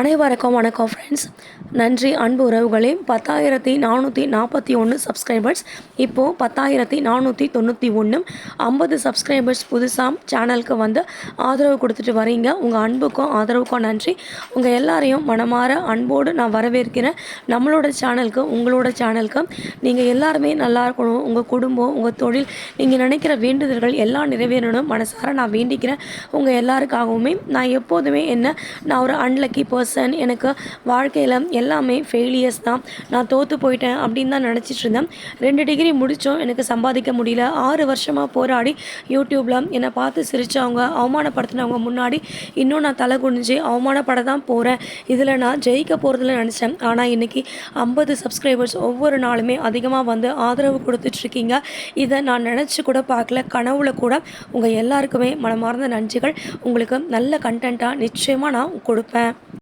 அனைவருக்கும் வணக்கம் ஃப்ரெண்ட்ஸ் நன்றி அன்பு உறவுகளே. பத்தாயிரத்தி நானூற்றி நாற்பத்தி ஒன்று சப்ஸ்கிரைபர்ஸ் இப்போது பத்தாயிரத்தி நானூற்றி தொண்ணூற்றி ஒன்று ஐம்பது சப்ஸ்கிரைபர்ஸ் புதுசாக சேனலுக்கு வந்து ஆதரவு கொடுத்துட்டு வரீங்க. உங்கள் அன்புக்கும் ஆதரவுக்கும் நன்றி. உங்கள் எல்லாரையும் மனமாற அன்போடு நான் வரவேற்கிறேன். நம்மளோட சேனலுக்கு உங்களோட சேனலுக்கு நீங்கள் எல்லாருமே நல்லா இருக்கணும். உங்கள் குடும்பம் உங்கள் தொழில் நீங்கள் நினைக்கிற வேண்டுதல்கள் எல்லாம் நிறைவேறணும். மனசார நான் வேண்டிக்கிறேன். உங்கள் எல்லாருக்காகவுமே நான் எப்போதுமே என்ன நான் ஒரு அன்லக்கி பர்சன் எனக்கு வாழ்க்கையில் எல்லாமே ஃபெயிலியர்ஸ் தான். நான் தோற்று போயிட்டேன் அப்படின்னு தான் நினச்சிட்டு இருந்தேன். ரெண்டு டிகிரி முடித்தோம் எனக்கு சம்பாதிக்க முடியல. ஆறு வருஷமாக போராடி யூடியூப்பில் என்னை பார்த்து சிரித்தவங்க அவமானப்படுத்தினவங்க முன்னாடி இன்னும் நான் தலை குனிஞ்சு அவமானப்பட தான் போகிறேன் இதில் நான் ஜெயிக்க போகிறதுல நினச்சேன். ஆனால் இன்றைக்கி ஐம்பது சப்ஸ்கிரைபர்ஸ் ஒவ்வொரு நாளுமே அதிகமாக வந்து ஆதரவு கொடுத்துட்ருக்கீங்க இதை நான் நினச்சி கூட பார்க்கல. கனவுல கூட உங்கள் எல்லாருக்குமே மனமார்ந்த நன்றிகள். உங்களுக்கு நல்ல கண்டென்ட்டாக நிச்சயமாக நான் கொடுப்பேன்.